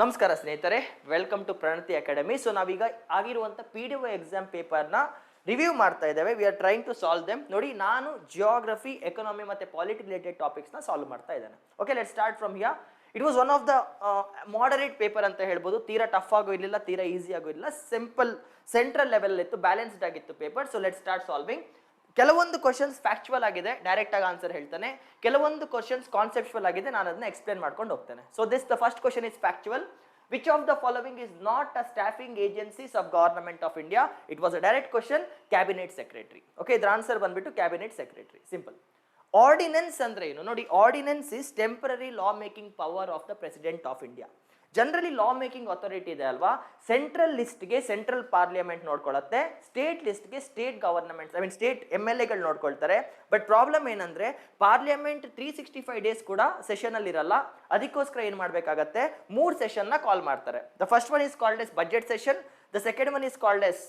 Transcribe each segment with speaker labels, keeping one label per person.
Speaker 1: ನಮಸ್ಕಾರ ಸ್ನೇಹಿತರೆ welcome to Pranati academy so ನಾವೀಗ ಆಗಿರುವಂಥ ಪಿ ಡಿ ಒ ಎಕ್ಸಾಮ್ ಪೇಪರ್ನ ರಿವ್ಯೂ ಮಾಡ್ತಾ ಇದ್ದೇವೆ. We are trying to solve them ನೋಡಿ, ನಾನು ಜಿಯೋಗ್ರಫಿ ಎಕನಾಮಿ ಮತ್ತು ಪಾಲಿಟಿ ರಿಲೇಟೆಡ್ ಟಾಪಿಕ್ಸ್ನ ಸಾಲ್ವ್ ಮಾಡ್ತಾ ಇದ್ದೇನೆ. Okay let start from here it was one of the moderate paper ಅಂತ ಹೇಳ್ಬೋದು. ತೀರಾ ಟಫ್ ಆಗೋ ಇರಲಿಲ್ಲ, ತೀರಾ ಈಸಿ ಆಗೋ ಇರಲಿಲ್ಲ. ಸಿಂಪಲ್ ಸೆಂಟ್ರಲ್ ಲೆವೆಲ್ ಇತ್ತು ಬ್ಯಾಲೆನ್ಸ್ಡ್ ಆಗಿತ್ತು paper so let start solving ಕೆಲವೊಂದು ಕ್ವಶನ್ಸ್ ಫ್ಯಾಕ್ಚುವಲ್ ಆಗಿದೆ ಡೈರೆಕ್ಟ್ ಆಗಿ ಆನ್ಸರ್ ಹೇಳ್ತಾನೆ. ಕೆಲವೊಂದು ಕ್ವಶನ್ಸ್ ಕಾನ್ಸೆಪ್ಚುವಲ್ ಆಗಿದೆ, ನಾನು ಅದನ್ನ ಎಕ್ಸ್ಪ್ಲೇನ್ ಮಾಡ್ಕೊಂಡು ಹೋಗ್ತೇನೆ. So this the first question is factual which of the following is not a staffing agencies of government of India it was a direct question cabinet secretary okay ಇದ್ರ answer ಬಂದ್ಬಿಟ್ಟು cabinet secretary simple ordinance ಅಂದ್ರೆ ಏನು? ನೋಡಿ ordinance is temporary law making power of the president of India generally law making authority ಇದೆ ಅಲ್ವಾ? Central ಲಿಸ್ಟ್ಗೆ central parliament ನೋಡ್ಕೊಳ್ಳುತ್ತೆ. State ಲಿಸ್ಟ್ಗೆ state government I mean state M L ಎಗಳು ನೋಡ್ಕೊಳ್ತಾರೆ. ಬಟ್ ಪ್ರಾಬ್ಲಮ್ ಏನಂದ್ರೆ parliament three sixty five days ಕೂಡ session ಅಲ್ಲಿ ಇರಲ್ಲ. ಅದಕ್ಕೋಸ್ಕರ ಏನ್ ಮಾಡ್ಬೇಕಾಗತ್ತೆ? ಮೂರ್ ಸೆಷನ್ನ ಕಾಲ್ ಮಾಡ್ತಾರೆ. The first one is called as budget session the second one is called as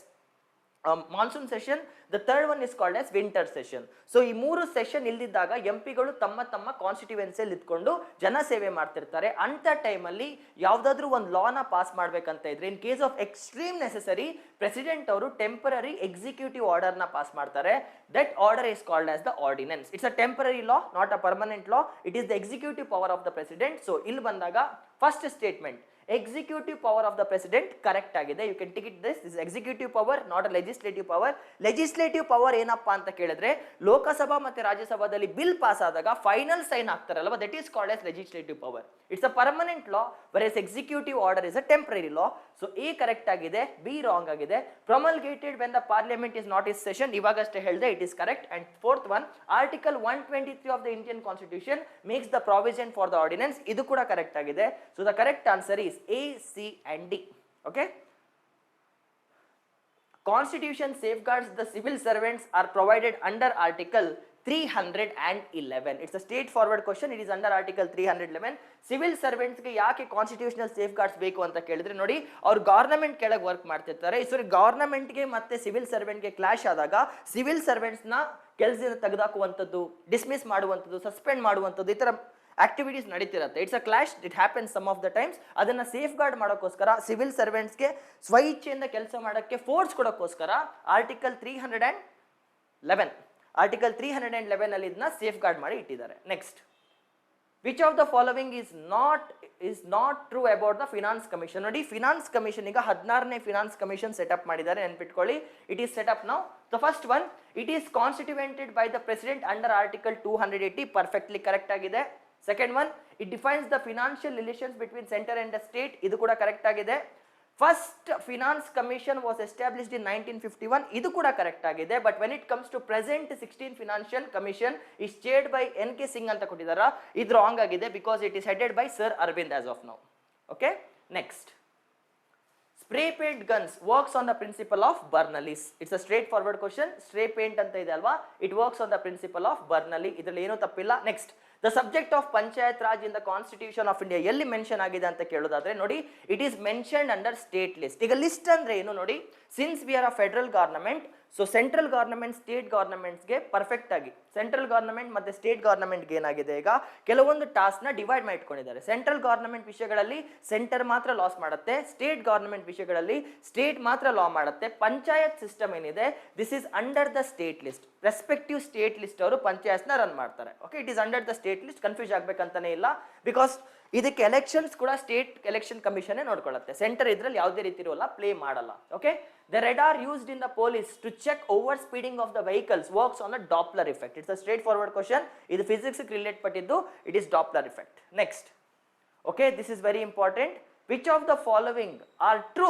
Speaker 1: monsoon session the third one is called as winter session so ಈ ಮೂರು ಸೆಷನ್ ಇಲ್ದಿದ್ದಾಗ ಎಂ ಪಿಗಳು ತಮ್ಮ ತಮ್ಮ ಕಾನ್ಸ್ಟಿಟ್ಯೂಯೆನ್ಸಿಯಲ್ಲಿ ಇದ್ಕೊಂಡು ಜನಸೇವೆ ಮಾಡ್ತಿರ್ತಾರೆ. ಅಂತ ಟೈಮಲ್ಲಿ ಯಾವುದಾದ್ರೂ ಒಂದು ಲಾನ ಪಾಸ್ ಮಾಡ್ಬೇಕಂತ ಇದ್ರೆ in case of extreme necessary president ಅವರು ಟೆಂಪರರಿ ಎಕ್ಸಿಕ್ಯೂಟಿವ್ ಆರ್ಡರ್ನ ಪಾಸ್ ಮಾಡ್ತಾರೆ. That order is called as the ordinance it's a temporary law not a permanent law it is the executive power of the president so ಇಲ್ಲಿ ಬಂದಾಗ first statement executive power of the president correct ಆಗಿದೆ. You can tick it this is executive power not a legislative power legislative power ಏನಪ್ಪಾ ಅಂತ ಕೇಳಿದ್ರೆ, ಲೋಕಸಭಾ ಮತ್ತೆ ರಾಜ್ಯಸಭಾದಲ್ಲಿ bill pass ಆದಾಗ final sign ಆಗ್ತಾರಲ್ವಾ that is called as legislative power it's a permanent law whereas executive order is a temporary law so A correct ಆಗಿದೆ B wrong ಆಗಿದೆ. Promulgated when the parliament is not is session ಇವಾಗಷ್ಟೇ ಹೇಳಿದೆ it is correct and fourth one article one twenty three of the Indian constitution makes the provision for the ordinance ಇದು ಕೂಡ correct ಆಗಿದೆ. So the correct answer is A C and D okay Constitution safeguards the civil servants are provided under Article 311. It's a straightforward question. It is under Article 311. Civil ಸರ್ವೆಂಟ್ಸ್ಗೆ ಯಾಕೆ constitutional safeguards ಬೇಕು ಅಂತ ಕೇಳಿದ್ರೆ, ನೋಡಿ, ಅವ್ರು government ಕೆಳಗೆ work ಮಾಡ್ತಿರ್ತಾರೆ so ಗವರ್ನಮೆಂಟ್ಗೆ ಮತ್ತೆ ಸಿವಿಲ್ ಸರ್ವೆಂಟ್ಗೆ ಕ್ಲಾಶ್ ಆದಾಗ ಸಿವಿಲ್ ಸರ್ವೆಂಟ್ಸ್ನ ಕೆಲಸದಿಂದ ತೆಗೆದಾಕುವಂಥದ್ದು ಡಿಸ್ಮಿಸ್ ಮಾಡುವಂಥದ್ದು ಸಸ್ಪೆಂಡ್ ಮಾಡುವಂಥದ್ದು, ಈ ಥರ activities ನಡೀತಿರುತ್ತೆ. It's a clash it happens some of the times ಅದನ್ನ ಸೇಫ್ ಗಾರ್ಡ್ ಮಾಡೋಕ್ಕೋಸ್ಕರ ಸಿವಿಲ್ ಸರ್ವೆಂಟ್ಸ್ಗೆ ಸ್ವಇಚ್ಛೆಯಿಂದ ಕೆಲಸ ಮಾಡೋಕ್ಕೆ force ಕೊಡೋಕ್ಕೋಸ್ಕರ article three hundred and eleven article three hundred and eleven ಅಲ್ಲಿ ಇದನ್ನ ಸೇಫ್ ಗಾರ್ಡ್ ಮಾಡಿ ಇಟ್ಟಿದ್ದಾರೆ. Next which of the following is not is not true about the finance commission ನೋಡಿ ಫಿನಾನ್ಸ್ ಕಮಿಷನ್ ಈಗ ಹದಿನಾರನೇ ಫಿನಾನ್ಸ್ ಕಮಿಷನ್ ಸೆಟಪ್ ಮಾಡಿದ್ದಾರೆ. ನೆನ್ಪಿಟ್ಕೊಳ್ಳಿ. It is set up now the first one it is constituted by the president under article two hundred eighty perfectly correct ಆಗಿದೆ. Second one it defines the financial relations between centre and the state ಇದು ಕೂಡ correct ಆಗಿದೆ. First finance commission was established in nineteen fifty one ಇದು ಕೂಡ correct ಆಗಿದೆ. But when it comes to present sixteen financial commission is chaired by N K Singh ಅಂತ ಕೊಟ್ಟಿದಾರ? ಇದು wrong ಆಗಿದೆ because it is headed by sir Arvind as of now okay next spray paint guns works on the principle of Bernoulli's it's a straightforward question spray paint ಅಂತ ಇದೆ ಅಲ್ವಾ? It works on the principle of Bernoulli ಇದರಲ್ಲಿ ಏನೂ ತಪ್ಪಿಲ್ಲ. Next the subject of panchayat raj in the constitution of India ಎಲ್ಲಿ mention ಆಗಿದೆ ಅಂತ ಕೇಳೋದಾದ್ರೆ ನೋಡಿ it is mention under state list ಈಗ ಲಿಸ್ಟ್ ಅಂದ್ರೆ ಏನು ನೋಡಿ since we are a federal government so central government state ಗವರ್ನಮೆಂಟ್ಸ್ಗೆ perfect ಆಗಿ ಸೆಂಟ್ರಲ್ ಗವರ್ನಮೆಂಟ್ ಮತ್ತೆ ಸ್ಟೇಟ್ ಗವರ್ನಮೆಂಟ್ಗೆ ಏನಾಗಿದೆ ಈಗ? ಕೆಲವೊಂದು ಟಾಸ್ಕ್ನ ಡಿವೈಡ್ ಮಾಡಿಟ್ಕೊಂಡಿದ್ದಾರೆ ಸೆಂಟ್ರಲ್ ಗವರ್ನಮೆಂಟ್ ವಿಷಯಗಳಲ್ಲಿ ಸೆಂಟರ್ ಮಾತ್ರ ಲಾಸ್ ಮಾಡುತ್ತೆ ಸ್ಟೇಟ್ ಗವರ್ನಮೆಂಟ್ ವಿಷಯಗಳಲ್ಲಿ ಸ್ಟೇಟ್ ಮಾತ್ರ ಲಾ ಮಾಡುತ್ತೆ. ಪಂಚಾಯತ್ ಸಿಸ್ಟಮ್ ಏನಿದೆ? This is under the state list respective state list ಅವರು ಪಂಚಾಯತ್ನ ರನ್ ಮಾಡ್ತಾರೆ. Okay it is under the state list confuse ಆಗ್ಬೇಕಂತಾನೆ ಇಲ್ಲ. ಬಿಕಾಸ್ ಇದಕ್ಕೆ ಎಲೆಕ್ಷನ್ಸ್ ಕೂಡ ಸ್ಟೇಟ್ ಎಲೆಕ್ಷನ್ ಕಮಿಷನ್ ನೋಡ್ಕೊಳ್ಳುತ್ತೆ. ಸೆಂಟರ್ ಇದ್ರಲ್ಲಿ ಯಾವುದೇ ರೀತಿ ಇರೋಲ್ಲ ಪ್ಲೇ ಮಾಡಲ್ಲ. Okay used in the police to check over speeding of the vehicles works on the Doppler effect it's a straightforward question ಇದು ಫಿಸಿಕ್ಸ್ ರಿಲೇಟ್ ಪಟ್ಟಿದ್ದು it is Doppler effect next okay this is very important which of the following are true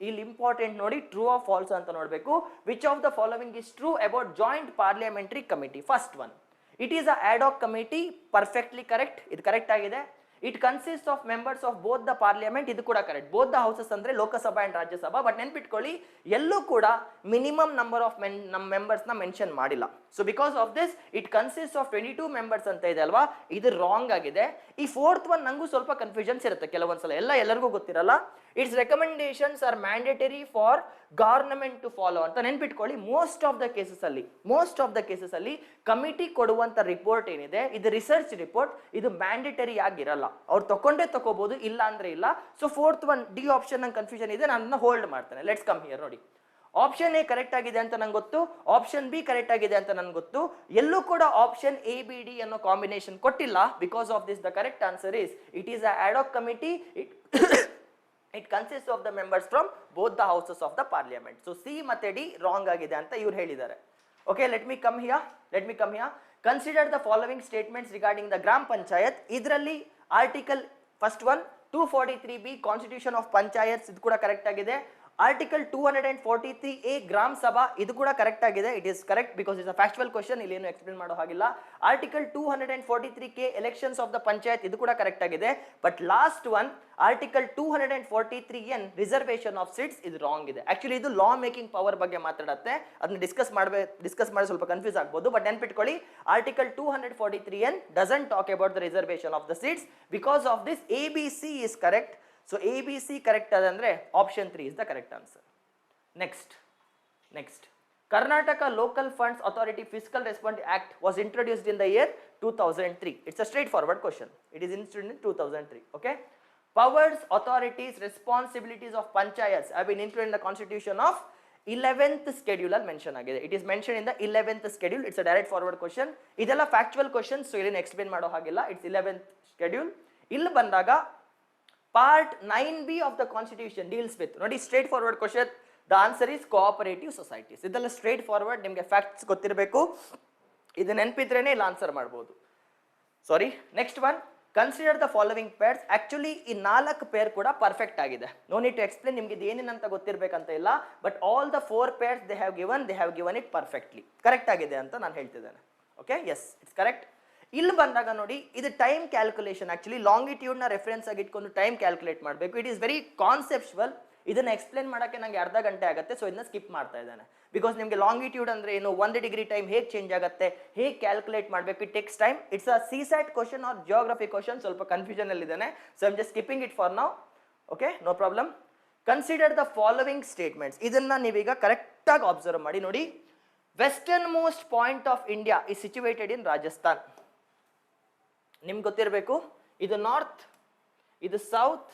Speaker 1: ಇಲ್ಲಿ important ನೋಡಿ true of false ಅಂತ ನೋಡಬೇಕು which of the following is true about joint parliamentary committee first one it is a ad hoc committee perfectly correct ಇದು correct ಆಗಿದೆ it consist of members of both the parliament ಇದು ಕೂಡ correct both the houses ಅಂದ್ರೆ Lok Sabha and Rajya Sabha but ನೆನ್ಪಿಟ್ಕೊಳ್ಳಿ, ಎಲ್ಲೂ ಕೂಡ minimum number of men ನಮ್ಮ ಮೆಂಬರ್ಸ್ನ ಮೆನ್ಷನ್ ಮಾಡಿಲ್ಲ. So because of this it consist of twenty two members ಅಂತ ಇದೆ ಅಲ್ವಾ? ಇದು ರಾಂಗ್ ಆಗಿದೆ. ಈ ಫೋರ್ತ್ ಒನ್ ನಂಗೂ ಸ್ವಲ್ಪ ಕನ್ಫ್ಯೂಷನ್ಸ್ ಇರುತ್ತೆ ಕೆಲವೊಂದ್ಸಲ ಎಲ್ಲ ಎಲ್ಲರಿಗೂ ಗೊತ್ತಿರಲ್ಲ? It's recommendations are mandatory for government to follow ಅಂತ ನೆನ್ಪಿಟ್ಕೊಳ್ಳಿ. ಮೋಸ್ಟ್ ಆಫ್ ದ ಕೇಸಸ್ ಅಲ್ಲಿ ಮೋಸ್ಟ್ ಆಫ್ ದ ಕೇಸಸ್ ಅಲ್ಲಿ ಕಮಿಟಿ ಕೊಡುವಂತ ರಿಪೋರ್ಟ್ ಏನಿದೆ? ಇದು ರಿಸರ್ಚ್ ರಿಪೋರ್ಟ್ ಇದು ಮ್ಯಾಂಡೇಟರಿ ಆಗಿರಲ್ಲ. ಅವ್ರು ತಕೊಂಡೇ ತಗೋಬಹುದು ಇಲ್ಲ ಅಂದ್ರೆ ಇಲ್ಲ. So fourth one D option ನಂಗೆ ಕನ್ಫ್ಯೂಷನ್ ಇದೆ. ನಾನು ಹೋಲ್ಡ್ ಮಾಡ್ತೇನೆ. ಲೆಟ್ಸ್ ಕಮ್ ಹಿಯರ್ ನೋಡಿ. ಆಪ್ಷನ್ ಎ ಕರೆಕ್ಟ್ ಆಗಿದೆ ಅಂತ ನಂಗೆ ಗೊತ್ತು. ಆಪ್ಷನ್ ಬಿ ಕರೆಕ್ಟ್ ಆಗಿದೆ ಅಂತ ನನಗೆ ಗೊತ್ತು. ಎಲ್ಲೂ ಕೂಡ ಆಪ್ಷನ್ ಎ ಬಿ ಡಿ ಅನ್ನೋ ಕಾಂಬಿನೇಷನ್ ಕೊಟ್ಟಿಲ್ಲ. Because of this the correct answer is it is a ad hoc committee it it consist of the members from both the houses of the parliament so C ಮತ್ತೆ D wrong ಆಗಿದೆ ಅಂತ ಇವ್ರು ಹೇಳಿದ್ದಾರೆ. Okay let me come here let me come here consider the following statements regarding the gram panchayat ಇದರಲ್ಲಿ article first one two forty three B constitution of panchayat ಇದು ಕೂಡ correct ಆಗಿದೆ. Article two hundred and forty three A gram sabha ಇದು ಕೂಡ correct ಆಗಿದೆ. It is correct because is a factual question ಇಲ್ಲಿ ಏನು explain ಮಾಡೋ ಹಾಗಿಲ್ಲ. Article two hundred and forty three K elections of the panchayat ಇದು ಕೂಡ ಕರೆಕ್ಟ್ ಆಗಿದೆ. But last one article two hundred and forty three N reservation of seats ಇದು. Wrong ಇದೆ actually ಇದು ಲಾ ಮೇಕಿಂಗ್ ಪವರ್ ಬಗ್ಗೆ ಮಾತಾಡುತ್ತೆ. ಅದನ್ನ ಡಿಸ್ಕಸ್ ಮಾಡಬೇಕು ಡಿಸ್ಕಸ್ ಮಾಡಿ ಸ್ವಲ್ಪ ಕನ್ಫ್ಯೂಸ್ ಆಗ್ಬೋದು. ಬಟ್ ನೆನ್ಪಿಟ್ಕೊಳ್ಳಿ article two hundred forty three N doesn't talk about the reservation of the seats because of this A B C is correct so A B C correct ಅದಂದರೆ option three is the correct answer next next Karnataka local funds authority physical response act was introduced in the year two thousand three it's a straightforward question it is instituted in two thousand three okay powers authorities responsibilities of panchayat I been include in the constitution of eleventh schedule ಅಲ್ಲಿ mention ಆಗಿದೆ. It is mention in the eleventh schedule it's direct forward question ಇದೆಲ್ಲ factual question so ಇಲ್ಲಿ explain ಮಾಡೋ ಹಾಗಿಲ್ಲ. It's eleventh schedule ಇಲ್ಲಿ ಬಂದಾಗ part nine B of the constitution deals with ನೋಡಿ straightforward question the answer is cooperative societies ಇದೆಲ್ಲ straightforward ನಿಮಗೆ facts ಗೊತ್ತಿರಬೇಕು. ಇದು ನೆನಪಿದ್ರೇನೆ ಇಲ್ಲಿ ಆನ್ಸರ್ ಮಾಡ್ಬೋದು. Sorry next one consider the following pairs actually ಈ ನಾಲ್ಕು ಪೇರ್ ಕೂಡ ಪರ್ಫೆಕ್ಟ್ ಆಗಿದೆ. ನೋ ನೀಟ್ ಟು ಎಕ್ಸ್ಪ್ಲೇನ್ ನಿಮ್ಗೆ ಇದು ಗೊತ್ತಿರಬೇಕಂತ ಇಲ್ಲ but all the four pairs they have given they have given it perfectly correct ಆಗಿದೆ ಅಂತ ನಾನು ಹೇಳ್ತಿದ್ದೇನೆ. ಓಕೆ ಎಸ್ ಇಟ್ಸ್ ಕರೆಕ್ಟ್ ಇಲ್ಲಿ ಬಂದಾಗ ನೋಡಿ, ಇದು ಟೈಮ್ ಕ್ಯಾಲ್ಕುಲೇಷನ್ ಆಕ್ಚುಲಿ ಲಾಂಗಿಟ್ಯೂಡ್ನ ರೆಫರೆನ್ಸ್ ಆಗಿ ಇಟ್ಕೊಂಡು ಟೈಮ್ ಕ್ಯಾಲ್ಕುಲೇಟ್ ಮಾಡಬೇಕು. ಇಟ್ ಈಸ್ ವೆರಿ ಕಾನ್ಸೆಪ್ಚುವಲ್ ಇದನ್ನ ಎಕ್ಸ್ಪ್ಲೇನ್ ಮಾಡೋಕ್ಕೆ ನಂಗೆ ಅರ್ಧ ಗಂಟೆ ಆಗುತ್ತೆ ಸೊ ಇದನ್ನ ಸ್ಕಿಪ್ ಮಾಡ್ತಾ ಇದ್ದಾನೆ. ಬಿಕಾಸ್ ನಿಮಗೆ ಲಾಂಗಿಟ್ಯೂಡ್ ಅಂದ್ರೆ ಏನು, ಒಂದು ಡಿಗ್ರಿ ಟೈಮ್ ಹೇಗೆ ಚೇಂಜ್ ಆಗುತ್ತೆ, ಹೇಗೆ ಕ್ಯಾಲ್ಕುಲೇಟ್ ಮಾಡಬೇಕು it takes time it's a C SAT question or geography question ಸ್ವಲ್ಪ ಕನ್ಫ್ಯೂಷನ್ ಅಲ್ಲಿ ಇದ್ದಾನೆ. So I'm just skipping it for now okay no problem consider the following statements ಇದನ್ನ ನೀವೀಗ ಕರೆಕ್ಟಾಗಿ ಅಬ್ಸರ್ವ್ ಮಾಡಿ ನೋಡಿ. Westernmost point of India is situated in Rajasthan ನಿಮ್ಗೆ ಗೊತ್ತಿರಬೇಕು? ಇದು ನಾರ್ತ್ ಇದು ಸೌತ್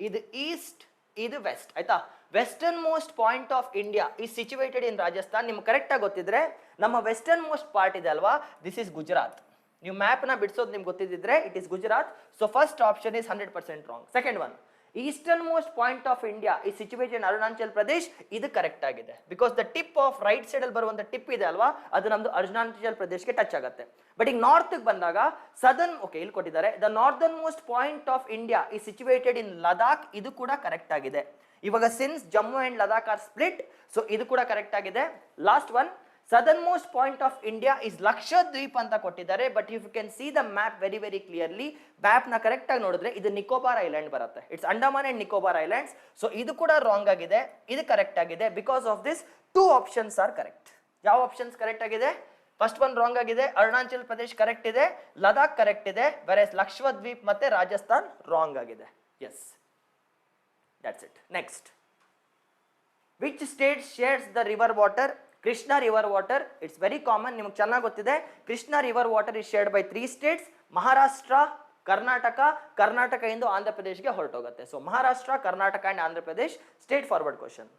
Speaker 1: ಇದು ಈಸ್ಟ್ ಇದು ವೆಸ್ಟ್ ಆಯ್ತಾ? Westernmost point of India is situated in Rajasthan ನಿಮ್ಗೆ ಕರೆಕ್ಟಾಗಿ ಗೊತ್ತಿದ್ರೆ ನಮ್ಮ ವೆಸ್ಟರ್ನ್ ಮೋಸ್ಟ್ ಪಾರ್ಟ್ ಇದೆ ಅಲ್ವಾ? ದಿಸ್ ಇಸ್ ಗುಜರಾತ್ ನೀವು ಮ್ಯಾಪ್ನ ಬಿಡಿಸೋದು ನಿಮ್ಗೆ ಗೊತ್ತಿದ್ದಿದ್ರೆ it is Gujarat so first option is hundred percent wrong second one eastern most point of India ಈ ಸಿಚುವೇಶನ್ ಅರುಣಾಚಲ್ ಪ್ರದೇಶ್ ಇದು ಕರೆಕ್ಟ್ ಆಗಿದೆ. Because the tip of right side ಅಲ್ಲಿ ಬರುವಂತ ಟಿಪ್ ಇದೆ ಅಲ್ವಾ? ಅದು ನಮ್ದು ಅರುಣಾಚಲ್ ಪ್ರದೇಶ್ಗೆ ಟಚ್ ಆಗುತ್ತೆ. ಬಟ್ ಈಗ ನಾರ್ತ್ ಬಂದಾಗ ಸದರ್ನ್ ಓಕೆ ಇಲ್ಲಿ ಕೊಟ್ಟಿದ್ದಾರೆ. The northern most point of India ಈ ಸಿಚುವೇಟೆಡ್ ಇನ್ ಲದಾಖ್ ಇದು ಕೂಡ ಕರೆಕ್ಟ್ ಆಗಿದೆ. ಇವಾಗ since Jammu and Ladakh are split so ಇದು ಕೂಡ ಕರೆಕ್ಟ್ ಆಗಿದೆ. Last one southern most point of India is Lakshadweep ಅಂತ ಕೊಟ್ಟಿದ್ದಾರೆ but if you can see the map very very clearly ಮ್ಯಾಪ್ನ correct ಆಗಿ ನೋಡಿದ್ರೆ ಇದು ನಿಕೋಬಾರ್ ಐಲ್ಯಾಂಡ್ ಬರುತ್ತೆ. It's Andaman and Nicobar islands so ಇದು ಕೂಡ ರಾಂಗ್ ಆಗಿದೆ, ಇದು ಕರೆಕ್ಟ್ ಆಗಿದೆ. Because of this two options are correct ಯಾವ ಆಪ್ಷನ್ಸ್ ಕರೆಕ್ಟ್ ಆಗಿದೆ? ಫಸ್ಟ್ ಒನ್ ರಾಂಗ್ ಆಗಿದೆ ಅರುಣಾಚಲ್ ಪ್ರದೇಶ್ ಕರೆಕ್ಟ್ ಇದೆ ಲದಾಖ್ ಕರೆಕ್ಟ್ ಇದೆ ವೆರಸ್ ಲಕ್ಷದ್ವೀಪ್ ಮತ್ತೆ ರಾಜಸ್ಥಾನ್ ರಾಂಗ್ ಆಗಿದೆ. Yes that's it next which state shares the river water Krishna river water it's very common ನಿಮ್ಗೆ ಚೆನ್ನಾಗಿ ಗೊತ್ತಿದೆ. Krishna river water is shared by three states Maharashtra, Karnataka Karnataka ಇಂದು ಆಂಧ್ರ ಪ್ರದೇಶ್ಗೆ ಹೊರಟೋಗುತ್ತೆ. So Maharashtra, Karnataka and Andhra Pradesh state forward question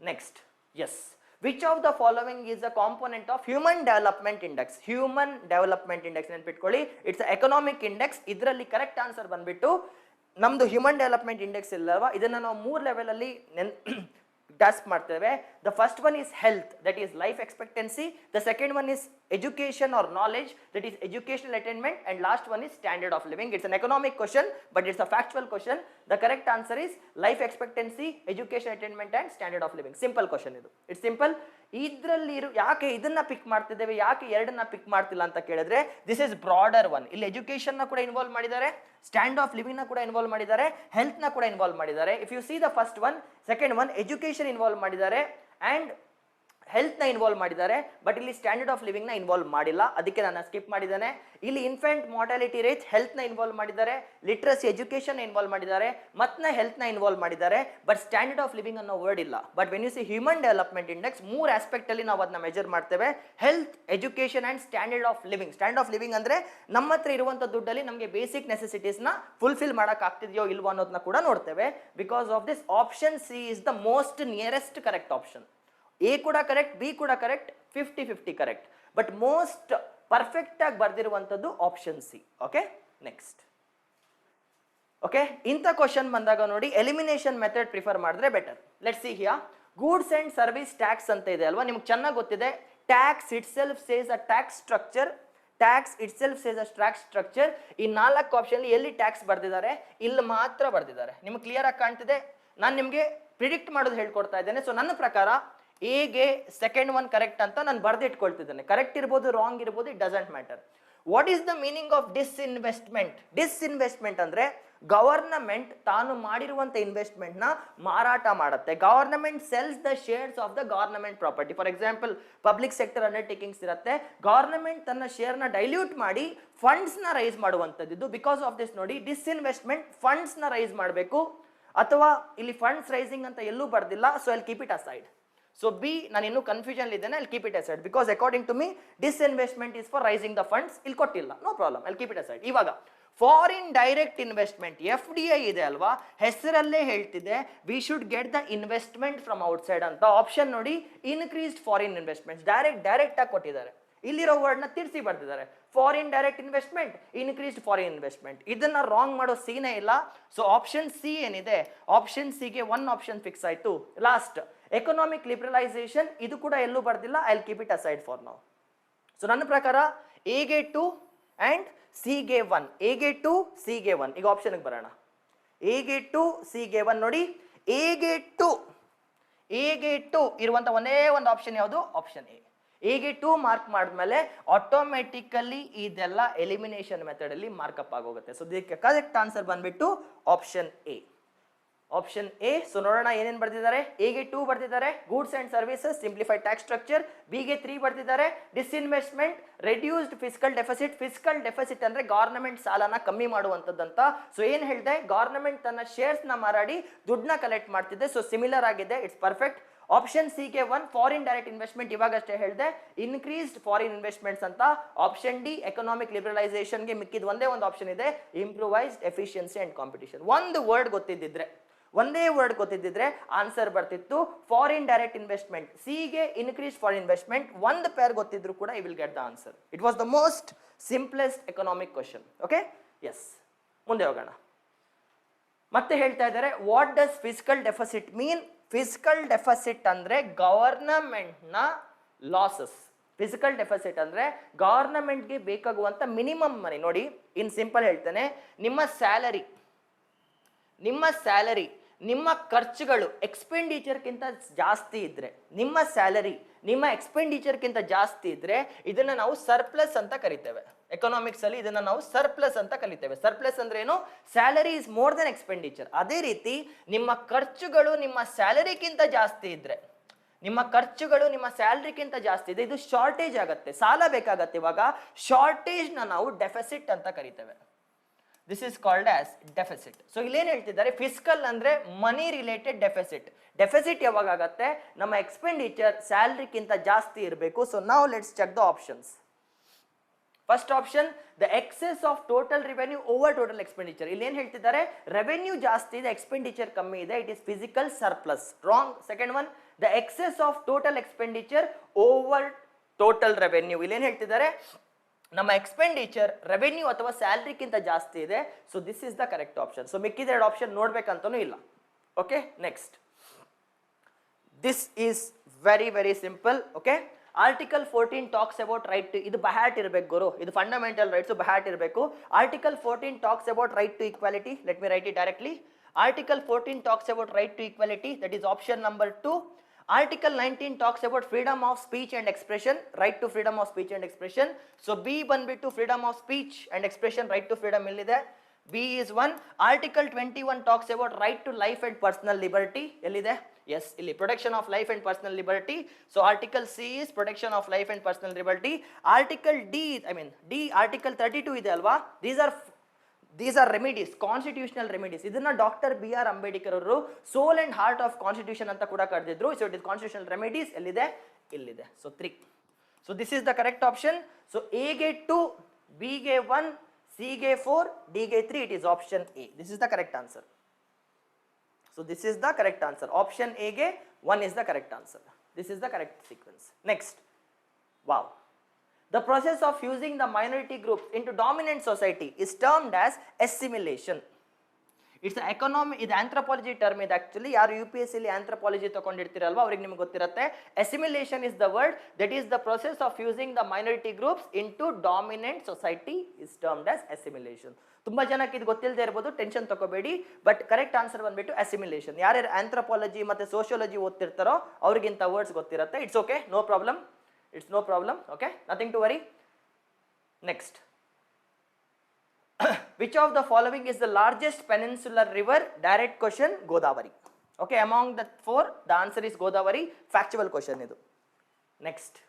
Speaker 1: next yes which of the following is a component of human development index human development index ನೆನ್ಪಿಟ್ಕೊಳ್ಳಿ. It's economic index ಇದರಲ್ಲಿ correct answer ಬಂದ್ಬಿಟ್ಟು, ನಮ್ದು human development index ಇಲ್ಲವಾ ಇದನ್ನ ನಾವು ಮೂರು ಲೆವೆಲಲ್ಲಿ ನೆನ್ ಟಾಸ್ಕ್ ಮಾಡ್ತೇವೆ. The first one is health that is life expectancy the second one is education or knowledge that is educational attainment and last one is standard of living it's an economic question but it's a factual question the correct answer is life expectancy education attainment and standard of living simple question ಇದು. It's simple ಇದ್ರಲ್ಲಿ ಇರು, ಯಾಕೆ ಇದನ್ನ ಪಿಕ್ ಮಾಡ್ತಿದ್ದೇವೆ, ಯಾಕೆ ಎರಡನ್ನ ಪಿಕ್ ಮಾಡ್ತಿಲ್ಲ ಅಂತ ಕೇಳಿದ್ರೆ ದಿಸ್ ಇಸ್ ಬ್ರಾಡರ್ ಒನ್ ಇಲ್ಲಿ ಎಜುಕೇಶನ್ನ ಕೂಡ ಇನ್ವಾಲ್ವ್ ಮಾಡಿದ್ದಾರೆ ಸ್ಟ್ಯಾಂಡ್ ಆಫ್ ಲಿವಿಂಗ್ನ ಕೂಡ ಇನ್ವಾಲ್ವ್ ಮಾಡಿದ್ದಾರೆ ಹೆಲ್ತ್ನ ಕೂಡ ಇನ್ವಾಲ್ವ್ ಮಾಡಿದ್ದಾರೆ. If you see the first one second one education involve ಮಾಡಿದ್ದಾರೆ ಅಂಡ್ ಹೆಲ್ತ್ನ ಇನ್ವಾಲ್ವ್ ಮಾಡಿದ್ದಾರೆ ಬಟ್ ಇಲ್ಲಿ ಸ್ಟ್ಯಾಂಡರ್ಡ್ ಆಫ್ ಲಿವಿಂಗ್ನ ಇನ್ವಾಲ್ವ್ ಮಾಡಿಲ್ಲ. ಅದಕ್ಕೆ ನಾನು ಸ್ಕಿಪ್ ಮಾಡಿದ್ದೇನೆ. ಇಲ್ಲಿ ಇನ್ಫೆಂಟ್ ಮಾರ್ಟಾಲಿಟಿ ರೇಟ್ ಹೆಲ್ತ್ನ ಇನ್ವಾಲ್ವ್ ಮಾಡಿದ್ದಾರೆ ಲಿಟ್ರಸಿ ಎಜುಕೇಷನ್ ಇನ್ವಾಲ್ವ್ ಮಾಡಿದ್ದಾರೆ ಹೆಲ್ತ್ ಹೆಲ್ತ್ನ ಇನ್ವಾಲ್ವ್ ಮಾಡಿದ್ದಾರೆ ಬಟ್ ಸ್ಟ್ಯಾಂಡರ್ಡ್ ಆಫ್ ಲಿವಿಂಗ್ ಅನ್ನೋ ವರ್ಡ್ ಇಲ್ಲ. But when you see human development index ಮೂರು ಆಸ್ಪೆಕ್ಟ್ ಅಲ್ಲಿ ನಾವು ಅದನ್ನ ಮೆಜರ್ ಮಾಡ್ತೇವೆ. Health education and standard of living standard of living ಅಂದ್ರೆ ನಮ್ಮ ಹತ್ರ ಇರುವಂಥ ದುಡ್ಡಲ್ಲಿ ನಮಗೆ ಬೇಸಿಕ್ ನೆಸೆಸಿಟೀಸ್ನ ಫುಲ್ಫಿಲ್ ಮಾಡಕ್ ಆಗ್ತಿದೆಯೋ ಇಲ್ವೋ ಅನ್ನೋದನ್ನ ಕೂಡ ನೋಡ್ತೇವೆ. Because of this option C is the most nearest correct option A ಕೂಡ ಕರೆಕ್ಟ್ ಬಿ ಕೂಡ correct fifty fifty correct but most perfect ಆಗಿ ಬರ್ದಿರುವಂಥದ್ದು option C okay next okay ಇಂಥ ಕ್ವಶನ್ ಬಂದಾಗ ನೋಡಿ ಎಲಿಮಿನೇಷನ್ ಮೆಥಡ್ ಪ್ರಿಫರ್ ಮಾಡಿದ್ರೆ better let see here goods and service tax ಅಂತ ಇದೆ ಅಲ್ವಾ? ನಿಮ್ಗೆ ಚೆನ್ನಾಗಿ ಗೊತ್ತಿದೆ. Tax itself says a tax structure tax itself says a tax structure ಈ ನಾಲ್ಕು ಆಪ್ಷನ್ ಎಲ್ಲಿ ಟ್ಯಾಕ್ಸ್ ಬರ್ದಿದ್ದಾರೆ? ಇಲ್ಲಿ ಮಾತ್ರ ಬರ್ದಿದ್ದಾರೆ. ನಿಮ್ಗೆ ಕ್ಲಿಯರ್ ಆಗಿ ಕಾಣ್ತಿದೆ? ನಾನು ನಿಮಗೆ ಪ್ರಿಡಿಕ್ಟ್ ಮಾಡೋದು ಹೇಳ್ಕೊಡ್ತಾ ಇದ್ದೇನೆ. ಸೊ ನನ್ನ ಪ್ರಕಾರ ಎಗೆ ಸೆಕೆಂಡ್ ಒನ್ ಕರೆಕ್ಟ್ ಅಂತ ನಾನು ಬರೆದಿಟ್ಕೊಳ್ತಿದ್ದೇನೆ. ಕರೆಕ್ಟ್ ಇರ್ಬೋದು ರಾಂಗ್ ಇರ್ಬೋದು it doesn't matter what is the meaning of disinvestment disinvestment ಅಂದ್ರೆ ಗವರ್ನಮೆಂಟ್ ತಾನು ಮಾಡಿರುವಂತ ಇನ್ವೆಸ್ಟ್ಮೆಂಟ್ನ ಮಾರಾಟ ಮಾಡುತ್ತೆ. Government sells the shares of the government property for example public sector undertakings ಇರುತ್ತೆ. ಗವರ್ನಮೆಂಟ್ ತನ್ನ ಶೇರ್ನ ಡೈಲ್ಯೂಟ್ ಮಾಡಿ ಫಂಡ್ಸ್ನ ರೈಸ್ ಮಾಡುವಂತದ್ದು ಬಿಕಾಸ್ ಆಫ್ ದಿಸ್ ನೋಡಿ ಡಿಸ್ಇನ್ವೆಸ್ಟ್ಮೆಂಟ್ ಫಂಡ್ಸ್ನ ರೈಸ್ ಮಾಡಬೇಕು. ಅಥವಾ ಇಲ್ಲಿ ಫಂಡ್ಸ್ ರೈಸಿಂಗ್ ಅಂತ ಎಲ್ಲೂ ಬರ್ದಿಲ್ಲ so I'll keep it aside so B ನಾನು ಇನ್ನೂ ಕನ್ಫ್ಯೂಷನ್ ಇದ್ದೇನೆ ಅಲ್ಲಿ keep it aside because according to me disinvestment is for raising the funds ಇಲ್ಲಿ ಕೊಟ್ಟಿಲ್ಲ. ನೋ ಪ್ರಾಬ್ಲಮ್ ಅಲ್ಲಿ ಕೀಪ್ ಇಟ್ ಅಸೈಡ್ ಇವಾಗ foreign direct investment F D I ಇದೆ ಅಲ್ವಾ? ಹೆಸರಲ್ಲೇ ಹೇಳ್ತಿದೆ we should get the investment from outside ಅಂತ. Option ನೋಡಿ increased foreign investment direct direct ಆಗಿ ಕೊಟ್ಟಿದ್ದಾರೆ. ಇಲ್ಲಿರೋ ವರ್ಡ್ನ ತಿರ್ಸಿ ಬರ್ತಿದ್ದಾರೆ foreign direct investment increased foreign investment ಇದನ್ನ ರಾಂಗ್ ಮಾಡೋ ಸೀನೇ ಇಲ್ಲ. ಸೊ ಆಪ್ಷನ್ ಸಿ ಏನಿದೆ? ಆಪ್ಷನ್ ಸಿಗೆ ಒನ್ ಆಪ್ಷನ್ ಫಿಕ್ಸ್ ಆಯ್ತು. ಲಾಸ್ಟ್ ಎಕನಾಮಿಕ್ ಲಿಬ್ರಲೈಸೇಷನ್ ಇದು ಕೂಡ ಎಲ್ಲೂ ಬರ್ದಿಲ್ಲ. I keep it aside for now so ನನ್ನ ಪ್ರಕಾರ ಎಗೆ ಟು ಆ್ಯಂಡ್ ಸಿಗೆ ಒನ್ ಎಗೆ ಟು ಸಿಗೆ ಒನ್ ಈಗ ಆಪ್ಷನ್ಗೆ ಬರೋಣ. ಎಗೆ ಟು ಸಿಗೆ ಒನ್ ನೋಡಿ ಎಗೆ ಟು ಎಗೆ ಟು ಇರುವಂಥ ಒಂದೇ ಒಂದು ಆಪ್ಷನ್ ಯಾವುದು? ಆಪ್ಷನ್ ಎ ಎಗೆ ಟು ಮಾರ್ಕ್ ಮಾಡಿದ್ಮೇಲೆ ಆಟೋಮೆಟಿಕಲಿ ಇದೆಲ್ಲ ಎಲಿಮಿನೇಷನ್ ಮೆಥಡಲ್ಲಿ ಮಾರ್ಕಪ್ ಆಗೋಗುತ್ತೆ. ಸೊ ಇದಕ್ಕೆ ಕರೆಕ್ಟ್ ಆನ್ಸರ್ ಬಂದ್ಬಿಟ್ಟು option A option A so ನೋಡೋಣ ಏನೇನು ಬರ್ತಿದ್ದಾರೆ ಎಗೆ ಟೂ ಬರ್ತಿದ್ದಾರೆ goods and services simplified tax structure ಬಿಗೆ ತ್ರೀ ಬರ್ತಿದ್ದಾರೆ disinvestment reduced physical deficit physical deficit ಅಂದ್ರೆ ಗವರ್ನಮೆಂಟ್ ಸಾಲನ ಕಮ್ಮಿ ಮಾಡುವಂಥದ್ದಂತ. ಸೊ ಏನು ಹೇಳಿದೆ? ಗವರ್ನಮೆಂಟ್ ತನ್ನ ಶೇರ್ಸ್ನ ಮಾರಾಡಿ ದುಡ್ಡನ್ನ ಕಲೆಕ್ಟ್ ಮಾಡ್ತಿದೆ. ಸೊ ಸಿಮಿಲರ್ ಆಗಿದೆ. ಇಟ್ಸ್ ಪರ್ಫೆಕ್ಟ್ ಆಪ್ಷನ್ ಸಿ ಗೆ ಒನ್ ಫಾರಿನ್ ಡೈರೆಕ್ಟ್ ಇನ್ವೆಸ್ಟ್ಮೆಂಟ್ ಇವಾಗಷ್ಟೇ ಹೇಳಿದೆ. ಇನ್ಕ್ರೀಸ್ಡ್ ಫಾರಿನ್ ಇನ್ವೆಸ್ಟ್ಮೆಂಟ್ಸ್ ಅಂತ. ಆಪ್ಷನ್ ಡಿ ಎಕನಾಮಿಕ್ ಲಿಬರಲೈಸೇಷನ್ಗೆ ಮಿಕ್ಕಿದ ಒಂದೇ ಒಂದು ಆಪ್ಷನ್ ಇದೆ. ಇಂಪ್ರೂವೈಸ್ಡ್ ಎಫಿಷಿಯನ್ಸಿ ಅಂಡ್ ಕಾಂಪಿಟೇಷನ್ ಒಂದು ವರ್ಡ್ ಗೊತ್ತಿದ್ದಿದ್ರೆ. ಒಂದೇ ವರ್ಡ್ ಗೊತ್ತಿದ್ದಿದ್ರೆ ಆನ್ಸರ್ ಬರ್ತಿತ್ತು ಫಾರಿನ್ ಡೈರೆಕ್ಟ್ ಇನ್ವೆಸ್ಟ್ಮೆಂಟ್ ಸಿಗೆ ಇನ್ಕ್ರೀಸ್ ಫಾರಿನ್ ಇನ್ವೆಸ್ಟ್ಮೆಂಟ್ ಒಂದು ಪೇರ್ ಗೊತ್ತಿದ್ರು ಕೂಡ we will get the answer it was the most simplest economic question okay yes ಮುಂದೆ ಹೋಗೋಣ. ಮತ್ತೆ ಹೇಳ್ತಾ ಇದ್ದಾರೆ what does physical deficit mean physical deficit ಅಂದ್ರೆ ಗವರ್ನಮೆಂಟ್ನ ಲಾಸಸ್ ಫಿಸಿಕಲ್ ಡೆಫಿಸಿಟ್ ಅಂದ್ರೆ ಗವರ್ನಮೆಂಟ್ಗೆ ಬೇಕಾಗುವಂತ ಮಿನಿಮಮ್ ಮನಿ ನೋಡಿ, ಇನ್ ಸಿಂಪಲ್ ಹೇಳ್ತೇನೆ. ನಿಮ್ಮ ಸ್ಯಾಲರಿ ನಿಮ್ಮ ಸ್ಯಾಲರಿ, ನಿಮ್ಮ ಖರ್ಚುಗಳು ಎಕ್ಸ್ಪೆಂಡಿಚರ್ಗಿಂತ ಜಾಸ್ತಿ ಇದ್ರೆ, ನಿಮ್ಮ ಸ್ಯಾಲರಿ, ನಿಮ್ಮ ಎಕ್ಸ್ಪೆಂಡಿಚರ್ಗಿಂತ ಜಾಸ್ತಿ ಇದ್ರೆ ಇದನ್ನ ನಾವು ಸರ್ಪ್ಲಸ್ ಅಂತ ಕರಿತೇವೆ. ಎಕನಾಮಿಕ್ಸ್ ಅಲ್ಲಿ ಇದನ್ನ ನಾವು ಸರ್ಪ್ಲಸ್ ಅಂತ ಕರಿತೇವೆ ಸರ್ಪ್ಲಸ್ ಅಂದ್ರೆ ಏನು? Salary is more than expenditure ಅದೇ ರೀತಿ ನಿಮ್ಮ ಖರ್ಚುಗಳು ನಿಮ್ಮ ಸ್ಯಾಲರಿಗಿಂತ ಜಾಸ್ತಿ ಇದ್ರೆ, ನಿಮ್ಮ ಖರ್ಚುಗಳು ನಿಮ್ಮ ಸ್ಯಾಲ್ರಿಗಿಂತ ಜಾಸ್ತಿ ಇದೆ ಇದು ಶಾರ್ಟೇಜ್ ಆಗುತ್ತೆ. ಸಾಲ ಬೇಕಾಗತ್ತೆ ಇವಾಗ. ಶಾರ್ಟೇಜ್ನ ನಾವು ಡೆಫಿಸಿಟ್ ಅಂತ ಕರಿತೇವೆ. This is called as deficit so ಇಲ್ಲೇನು ಹೇಳ್ತಿದ್ದಾರೆ? ಫಿಸ್ಕಲ್ ಅಂದ್ರೆ ಮನಿ ರಿಲೇಟೆಡ್ ಡೆಫಿಸಿಟ್ ಡೆಫಿಸಿಟ್ ಯಾವಾಗ ಆಗತ್ತೆ? ನಮ್ಮ ಎಕ್ಸ್ಪೆಂಡಿಚರ್ ಸ್ಯಾಲ್ರಿಗಿಂತ ಜಾಸ್ತಿ ಇರಬೇಕು. ಸೊ ನಾವು let's check the options first option the excess of total revenue over total expenditure ಇಲ್ಲಿ ಏನು ಹೇಳ್ತಿದ್ದಾರೆ? ರೆವೆನ್ಯೂ ಜಾಸ್ತಿ ಇದೆ ಎಕ್ಸ್ಪೆಂಡಿಚರ್ ಕಮ್ಮಿ ಇದೆ. It is physical surplus wrong second one the excess of total expenditure over total revenue ಇಲ್ಲೇನು ಹೇಳ್ತಿದ್ದಾರೆ? ನಮ್ಮ ಎಕ್ಸ್ಪೆಂಡಿಚರ್ ರೆವೆನ್ಯೂ ಅಥವಾ ಸ್ಯಾಲ್ರಿಗಿಂತ ಜಾಸ್ತಿ ಇದೆ. So this is the correct option so ಮಿಕ್ಕಿದ ಎರಡು ಆಪ್ಷನ್ ನೋಡ್ಬೇಕಂತನೂ ಇಲ್ಲ. Okay next this is very very simple okay article fourteen talks about right to ಇದು ಬಹ್ಯಾಟ್ ಇರಬೇಕು ಗುರು. ಇದು ಫಂಡಮೆಂಟಲ್ ರೈಟ್ಸ್ ಬಹ್ಯಾಟ್ ಇರಬೇಕು. Article fourteen talks about right to equality let me write it directly article fourteen talks about right to equality that is option number two article nineteen talks about freedom of speech and expression right to freedom of speech and expression so B ಬಂದ್ಬಿಟ್ಟು freedom of speech and expression right to freedom ಎಲ್ಲಿದೆ? B is one article twenty one talks about right to life and personal liberty ಎಲ್ಲಿದೆ? Yes ಇಲ್ಲಿ protection of life and personal liberty so article C is protection of life and personal liberty article D I mean D article thirty two ಇದೆ ಅಲ್ವಾ? These are these are remedies constitutional remedies ಇದನ್ನ doctor B R Ambedkar ಅವರು soul and heart of constitution ಅಂತ ಕೂಡ ಕರೆದಿದ್ರು. So it is constitutional remedies ಎಲ್ಲಿದೆ? ಇಲ್ಲಿದೆ so three so this is the correct option so ಎಗೆ two ಬಿಗೆ ಒನ್ ಸಿಗೆ four ಡಿಗೆ three it is option A this is the correct answer So, this is the correct answer. Option A ge 1 is the correct answer. This is the correct sequence. Next. The process of fusing the minority groups into dominant society is termed as assimilation. It's economy ಇದು anthropology term ಇದು actually ಯಾರು U P S ಸಿಲಿ anthropology ತಗೊಂಡಿರ್ತೀರಲ್ವ, ಅವ್ರಿಗೆ ನಿಮ್ಗೆ ಗೊತ್ತಿರುತ್ತೆ. Assimilation is the word that is the process of using the minority groups into dominant society is termed as assimilation ತುಂಬಾ ಜನಕ್ಕೆ ಇದು ಗೊತ್ತಿಲ್ಲದೆ ಇರ್ಬೋದು ಟೆನ್ಷನ್ ತಗೋಬೇಡಿ ಬಟ್ ಕರೆಕ್ಟ್ ಆನ್ಸರ್ ಬಂದ್ಬಿಟ್ಟು ಅಸಿಮಿಲೇಷನ್ ಯಾರ್ಯಾರು ಆಂಥ್ರಪಾಲಜಿ ಮತ್ತೆ ಸೋಷಿಯಾಲಜಿ ಓದ್ತಿರ್ತಾರೋ, ಅವ್ರಿಗಿಂತ ವರ್ಡ್ಸ್ ಗೊತ್ತಿರುತ್ತೆ. It's okay no problem it's no problem okay? Nothing to worry. Next. Which of the following is the largest peninsular river? Direct question godavari. Okay among the four the answer is godavari. Factual question idu next.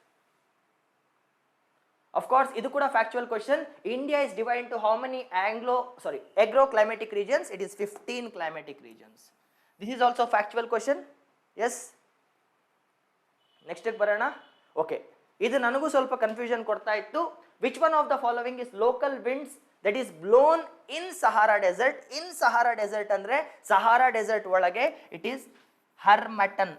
Speaker 1: Of course idu kuda factual question. India is divided into how many anglo sorry agroclimatic regions? It is 15 climatic regions. This is also factual question. Yes? Next barana okay ಇದು ನನಗೂ ಸ್ವಲ್ಪ confusion ಕೊಡ್ತಾ ಇತ್ತು. Which one of the following is local winds that is blown in Sahara desert in Sahara desert ಅಂದ್ರೆ Sahara desert ಒಳಗೆ it is harmattan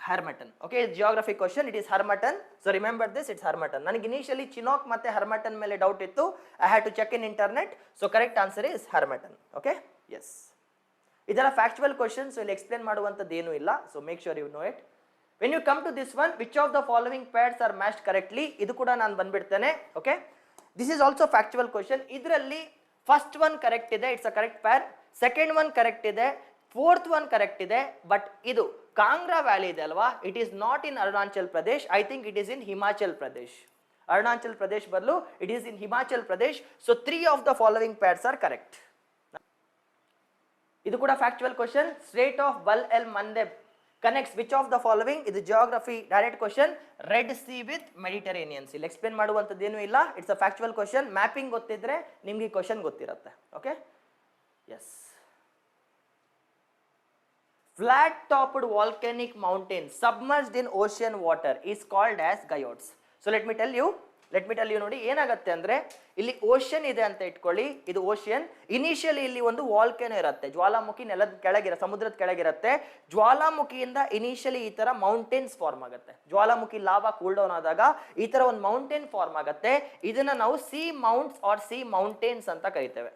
Speaker 1: harmattan okay geography question it is harmattan so remember this it's harmattan ನನಗೆ initially chinook ಮತ್ತೆ harmattan ಮೇಲೆ doubt ಇತ್ತು. I had to check in internet so correct answer is harmattan okay yes ಇದರ factual questions ಇಲ್ಲಿ explain ಮಾಡುವಂಥದ್ದು ಏನೂ ಇಲ್ಲ. So make sure you know it when you come to this one which of the following pads are match correctly ಇದು ಕೂಡ ನಾನು ಬಂದ್ಬಿಡ್ತೇನೆ okay this is also factual question ಇದರಲ್ಲಿ first one correct ಇದೆ it's a correct pair second one correct ಇದೆ fourth one correct ಇದೆ but ಇದು Kangra valley ಇದೆ ಅಲ್ವಾ it is not in Arunachal Pradesh I think it is in Himachal Pradesh Arunachal Pradesh ಬದಲು it is in Himachal Pradesh so three of the following pairs are correct ಇದು ಕೂಡ factual question strait of Bab el Mandeb connects which of the following ಇದು geography direct question Red Sea with Mediterraneans ಇಲ್ಲಿ explain ಮಾಡುವಂಥದ್ದು ಏನೂ ಇಲ್ಲ. It's a factual question mapping ಗೊತ್ತಿದ್ರೆ ನಿಮ್ಗೆ ಈ ಕ್ವಶನ್ ಗೊತ್ತಿರುತ್ತೆ. Okay yes flat topped volcanic mountain submerged in ocean water is called as guyots so let me tell you let me tell you ನೋಡಿ, ಏನಾಗುತ್ತೆ ಅಂದ್ರೆ, ಇಲ್ಲಿ ಓಷನ್ ಇದೆ ಅಂತ ಇಟ್ಕೊಳ್ಳಿ. ಇದು ಓಷಿಯನ್ ಇನಿಷಿಯಲಿ ಇಲ್ಲಿ ಒಂದು ವಾಲ್ಕೆನೋ ಇರುತ್ತೆ. ಜ್ವಾಲಾಮುಖಿ ನೆಲದ ಕೆಳಗಿರ, ಸಮುದ್ರದ ಕೆಳಗಿರುತ್ತೆ. ಜ್ವಾಲಾಮುಖಿಯಿಂದ ಇನಿಷಿಯಲಿ ಈ ತರ ಮೌಂಟೇನ್ಸ್ ಫಾರ್ಮ್ ಆಗುತ್ತೆ. ಜ್ವಾಲಾಮುಖಿ ಲಾವಾ ಕೂಲ್ ಡೌನ್ ಆದಾಗ ಈ ತರ ಒಂದು ಮೌಂಟೇನ್ ಫಾರ್ಮ್ ಆಗುತ್ತೆ. ಇದನ್ನ ನಾವು C mounts or sea mountains ಅಂತ ಕರಿತೇವೆ.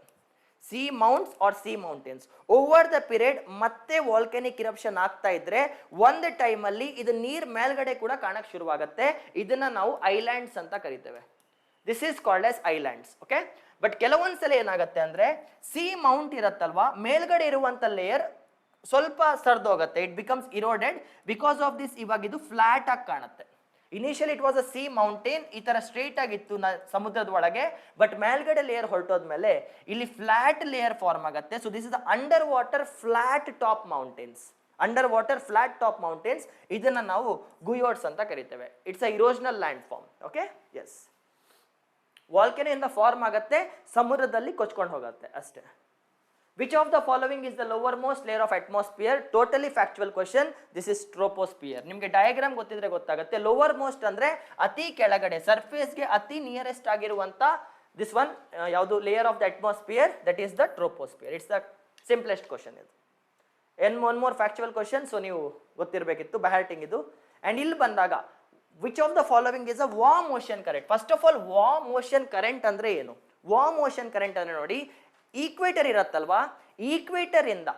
Speaker 1: Seamounts or sea mountains over the period ಮತ್ತೆ ವಾಲ್ಕೆನಿಕ್ ಇರಪ್ಷನ್ ಆಗ್ತಾ ಇದ್ರೆ, ಒಂದು ಟೈಮಲ್ಲಿ ಇದು ನೀರ್ ಮೇಲ್ಗಡೆ ಕೂಡ ಕಾಣಕ್ ಶುರುವಾಗುತ್ತೆ. ಇದನ್ನ ನಾವು ಐಲ್ಯಾಂಡ್ಸ್ ಅಂತ ಕರಿತೇವೆ. This is called as islands okay but ಕೆಲವೊಂದ್ಸಲ ಏನಾಗುತ್ತೆ ಅಂದ್ರೆ ಸಿ ಮೌಂಟ್ ಇರತ್ತಲ್ವಾ, ಮೇಲ್ಗಡೆ ಇರುವಂತ ಲೇಯರ್ ಸ್ವಲ್ಪ ಸರ್ದೋಗುತ್ತೆ. It becomes eroded because of this ಇವಾಗ ಇದು ಫ್ಲಾಟ್ ಆಗಿ ಕಾಣುತ್ತೆ. Initially it was a sea mountain ಈ ತರ ಸ್ಟ್ರೇಟ್ ಆಗಿತ್ತು ಸಮುದ್ರದ ಒಳಗೆ. ಬಟ್ ಮೇಲ್ಗಡೆ ಲೇಯರ್ ಹೊರಟೋದ್ಮೇಲೆ ಇಲ್ಲಿ ಫ್ಲಾಟ್ ಲೇಯರ್ ಫಾರ್ಮ್ ಆಗುತ್ತೆ. So this is under water flat top mountains under water flat top mountains ಇದನ್ನ ನಾವು ಗುಯೋಟ್ಸ್ ಅಂತ ಕರಿತೇವೆ. It's a erosional land form okay yes ವಾಲ್ಕೆನೆಯಿಂದ form ಆಗುತ್ತೆ. ಸಮುದ್ರದಲ್ಲಿ ಕೊಚ್ಕೊಂಡು ಹೋಗುತ್ತೆ. ಅಷ್ಟೇ. Which of the following is the lower most of of Totally totally factual This this troposphere. ನಿಮಗೆ ಡಯಾಗ್ರಾಮ್ ಗೊತ್ತಿದ್ರೆ ಗೊತ್ತಾಗುತ್ತೆ. ಲೋವರ್ ಮೋಸ್ಟ್ ಅಂದ್ರೆ ಅತಿ ಕೆಳಗಡೆ ಸರ್ಫೇಸ್ಗೆ ಅತಿ ನಿಯರೆಸ್ಟ್ ಆಗಿರುವಂತ ದಿಸ್ ಒನ್ ಯಾವುದು layer of the atmosphere that is the troposphere it's the simplest question ಇದು. And one more factual question so ನೀವು ಗೊತ್ತಿರಬೇಕಿತ್ತು ಬ್ಯಾಟಿಂಗ್ ಇದು. ಅಂಡ್ ಇಲ್ಲಿ ಬಂದಾಗ which of the following is a warm ocean current first of all warm ocean current ಅಂದ್ರೆ ಏನು? Warm ocean current ಅಂದ್ರೆ ನೋಡಿ ಈಕ್ವೇಟರ್ ಇರತ್ತಲ್ವಾ? ಈಕ್ವೇಟರ್ ಇಂದ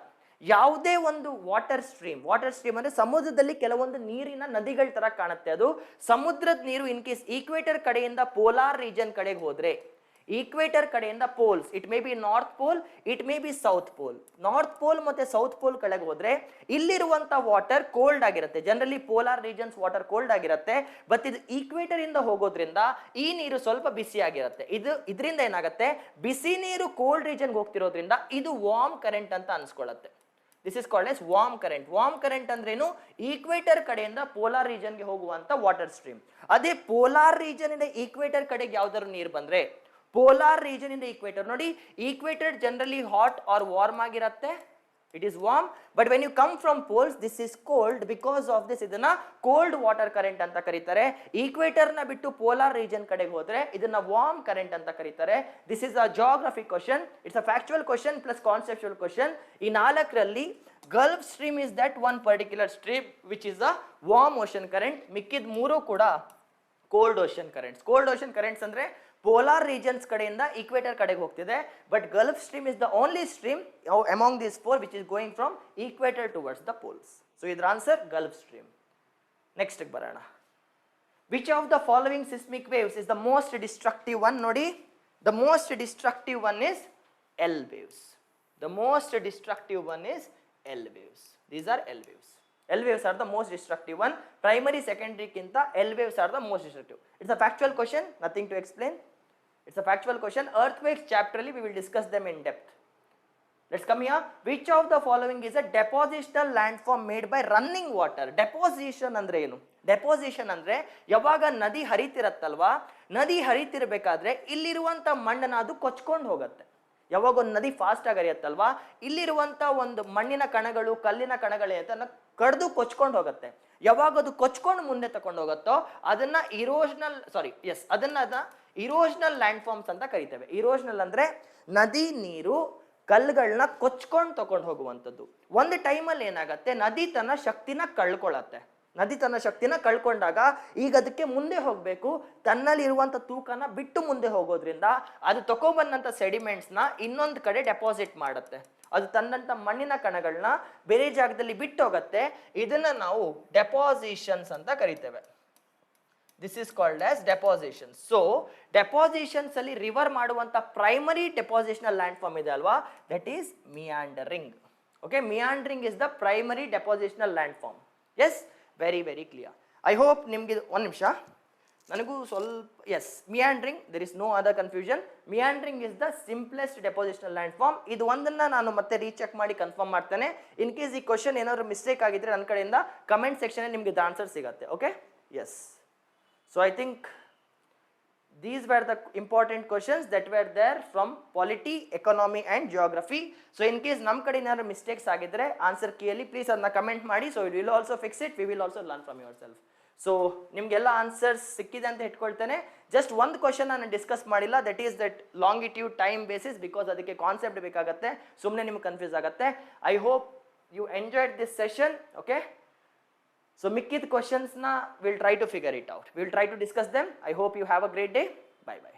Speaker 1: ಯಾವುದೇ ಒಂದು ವಾಟರ್ ಸ್ಟ್ರೀಮ್ ವಾಟರ್ ಸ್ಟ್ರೀಮ್ ಅಂದ್ರೆ ಸಮುದ್ರದಲ್ಲಿ ಕೆಲವೊಂದು ನೀರಿನ ನದಿಗಳ ತರ ಕಾಣುತ್ತೆ. ಅದು ಸಮುದ್ರದ ನೀರು ಇನ್ ಕೇಸ್ ಈಕ್ವೇಟರ್ ಕಡೆಯಿಂದ ಪೋಲಾರ್ ರೀಜನ್ ಕಡೆಗೆ ಹೋದ್ರೆ ಈಕ್ವೇಟರ್ ಕಡೆಯಿಂದ poles. It may be north pole it may be south pole north pole ಮತ್ತೆ ಸೌತ್ ಪೋಲ್ ಕಡೆಗೆ ಹೋದ್ರೆ ಇಲ್ಲಿರುವಂತ ವಾಟರ್ ಕೋಲ್ಡ್ ಆಗಿರುತ್ತೆ. Generally polar regions water cold ಆಗಿರುತ್ತೆ. ಬಟ್ ಇದು ಈಕ್ವೇಟರ್ ಇಂದ ಹೋಗೋದ್ರಿಂದ ಈ ನೀರು ಸ್ವಲ್ಪ ಬಿಸಿ ಆಗಿರುತ್ತೆ. ಇದು ಇದರಿಂದ ಏನಾಗುತ್ತೆ? ಬಿಸಿ ನೀರು ಕೋಲ್ಡ್ ರೀಜನ್ಗೆ ಹೋಗ್ತಿರೋದ್ರಿಂದ ಇದು ವಾರ್ಮ್ ಕರೆಂಟ್ ಅಂತ ಅನ್ಸ್ಕೊಳ್ಳುತ್ತೆ. This is called as warm current warm current ಅಂದ್ರೇನು? ಈಕ್ವೇಟರ್ ಕಡೆಯಿಂದ ಪೋಲಾರ್ ರೀಜನ್ಗೆ ಹೋಗುವಂತ ವಾಟರ್ ಸ್ಟ್ರೀಮ್ ಅದೇ ಪೋಲಾರ್ ರೀಜನ್ ಇಂದ ಈಕ್ವೇಟರ್ ಕಡೆಗೆ ಯಾವ್ದಾದ್ರು ನೀರು ಬಂದ್ರೆ ಪೋಲಾರ್ ರೀಜನ್ ಇಂದ ಈಕ್ವೇಟರ್ ನೋಡಿ equator generally hot or warm ಆಗಿರುತ್ತೆ. It is warm but when you come from poles this is cold because of this ಇದನ್ನ ಕೋಲ್ಡ್ ವಾಟರ್ ಕರೆಂಟ್ ಅಂತ ಕರೀತಾರೆ. ಈಕ್ವೇಟರ್ನ ಬಿಟ್ಟು ಪೋಲಾರ್ ರೀಜನ್ ಕಡೆಗೆ ಹೋದ್ರೆ ಇದನ್ನ ವಾರ್ಮ್ ಕರೆಂಟ್ ಅಂತ ಕರೀತಾರೆ. This is a geography question it's a factual question plus conceptual question ಈ ನಾಲ್ಕರಲ್ಲಿ Gulf Stream is that one particular stream which is a warm ocean current ಮಿಕ್ಕಿದ ಮೂರು ಕೂಡ cold ocean currents cold ocean currents ಅಂದ್ರೆ polar regions ಕಡೆಯಿಂದ equator ಕಡೆಗೆ ಹೋಗ್ತಿದೆ. But Gulf Stream is the only stream among these four which is going from equator towards the poles so ಇದ್ರ answer Gulf stream next ಬರೋಣ. Which of the following seismic waves is the most destructive one ನೋಡಿ. The most destructive one is L waves the most destructive one is L waves these are L waves L waves are the most destructive one primary ಸೆಕೆಂಡರಿಗಿಂತ L waves are the most destructive it's a factual question nothing to explain question earth waves chapter ಅಲ್ಲಿ we will discuss them in depth let's come here which of the following is a depositional land form made by running water deposition ಅಂದ್ರೆ ಏನು? Deposition ಅಂದ್ರೆ ಯಾವಾಗ ನದಿ ಹರಿತಿರತ್ತಲ್ವಾ? ನದಿ ಹರಿತಿರ್ಬೇಕಾದ್ರೆ ಇಲ್ಲಿರುವಂತ ಮಣ್ಣನ್ನ ಅದು ಕೊಚ್ಕೊಂಡು ಹೋಗುತ್ತೆ. ಯಾವಾಗ ಒಂದು ನದಿ ಫಾಸ್ಟ್ ಆಗಿ ಹರಿಯತ್ತಲ್ವಾ? ಇಲ್ಲಿರುವಂತ ಒಂದು ಮಣ್ಣಿನ ಕಣಗಳು, ಕಲ್ಲಿನ ಕಣಗಳೇ ಅದನ್ನು ಕಡ್ದು ಕೊಚ್ಕೊಂಡು ಹೋಗುತ್ತೆ. ಯಾವಾಗ ಅದು ಕೊಚ್ಕೊಂಡು ಮುಂದೆ ತಕೊಂಡು ಹೋಗುತ್ತೋ, ಅದನ್ನ ಇರೋಷನಲ್ ಸಾರಿ ಎಸ್ ಅದನ್ನ ಅದ ಇರೋಷನಲ್ ಲ್ಯಾಂಡ್ ಫಾರ್ಮ್ಸ್ ಅಂತ ಕರಿತೇವೆ. ಇರೋಷನಲ್ ಅಂದ್ರೆ ನದಿ, ನೀರು ಕಲ್ಲುಗಳನ್ನ ಕೊಚ್ಕೊಂಡು ತಕೊಂಡು ಹೋಗುವಂಥದ್ದು. ಒಂದು ಟೈಮಲ್ಲಿ ಏನಾಗತ್ತೆ? ನದಿ ತನ್ನ ಶಕ್ತಿನ ಕಳ್ಕೊಳತ್ತೆ. ನದಿ ತನ್ನ ಶಕ್ತಿನ ಕಳ್ಕೊಂಡಾಗ ಈಗ ಅದಕ್ಕೆ ಮುಂದೆ ಹೋಗಬೇಕು. ತನ್ನಲ್ಲಿರುವಂಥ ತೂಕನ ಬಿಟ್ಟು ಮುಂದೆ ಹೋಗೋದ್ರಿಂದ ಅದು ತಗೊಬಂದಂಥ ಸೆಡಿಮೆಂಟ್ಸ್ನ ಇನ್ನೊಂದು ಕಡೆ ಡೆಪಾಸಿಟ್ ಮಾಡುತ್ತೆ. ಅದು ತನ್ನಂಥ ಮಣ್ಣಿನ ಕಣಗಳನ್ನ ಬೇರೆ ಜಾಗದಲ್ಲಿ ಬಿಟ್ಟು ಹೋಗತ್ತೆ ಇದನ್ನ ನಾವು ಡೆಪಾಸಿಷನ್ಸ್ ಅಂತ ಕರಿತೇವೆ. This is called as deposition so depositions ಅಲ್ಲಿ ರಿವರ್ ಮಾಡುವಂತ ಪ್ರೈಮರಿ ಡೆಪಾಸಿಷನಲ್ ಲ್ಯಾಂಡ್ ಫಾರ್ಮ್ ಇದೆ ಅಲ್ವಾ? That is meandering okay meandering is the primary depositional land form yes very very clear I hope ನಿಮ್ಗೆ ಒಂದು ನಿಮಿಷ. ನನಗೂ ಸ್ವಲ್ಪ yes meandering there is no other confusion meandering is the simplest depositional land form ಇದು ಒಂದನ್ನ ನಾನು ಮತ್ತೆ recheck ಮಾಡಿ ಕನ್ಫರ್ಮ್ ಮಾಡ್ತೇನೆ. ಇನ್ ಕೇಸ್ ಈ ಕ್ವಶನ್ ಏನಾದ್ರು ಮಿಸ್ಟೇಕ್ ಆಗಿದ್ರೆ ನನ್ನ ಕಡೆಯಿಂದ ಕಮೆಂಟ್ ಸೆಕ್ಷನ್ ನಿಮ್ಗೆ ಆನ್ಸರ್ ಸಿಗುತ್ತೆ. Okay yes So I think these were the important questions that were there from polity, economy and geography. So in case ನಮ್ಮ ಕಡೆ ಏನಾದ್ರು ಮಿಸ್ಟೇಕ್ಸ್ ಆಗಿದ್ರೆ ಆನ್ಸರ್ ಕೀಯಲ್ಲಿ ಪ್ಲೀಸ್ ಅದನ್ನ ಕಮೆಂಟ್ ಮಾಡಿ. So will also fix it we will also learn from your self so ನಿಮಗೆಲ್ಲ answers ಸಿಕ್ಕಿದೆ ಅಂತ ಇಟ್ಕೊಳ್ತೇನೆ ಜಸ್ಟ್ ಒಂದು ಕ್ವಶನ್ ನಾನು ಡಿಸ್ಕಸ್ ಮಾಡಿಲ್ಲ. That is that longitude time basis because ಅದಕ್ಕೆ ಕಾನ್ಸೆಪ್ಟ್ ಬೇಕಾಗುತ್ತೆ. ಸುಮ್ಮನೆ ನಿಮ್ಗೆ ಕನ್ಫ್ಯೂಸ್ ಆಗುತ್ತೆ. I hope you enjoyed this session okay So Mikith questions na we'll try to figure it out. We'll try to discuss them. I hope you have a great day. Bye bye.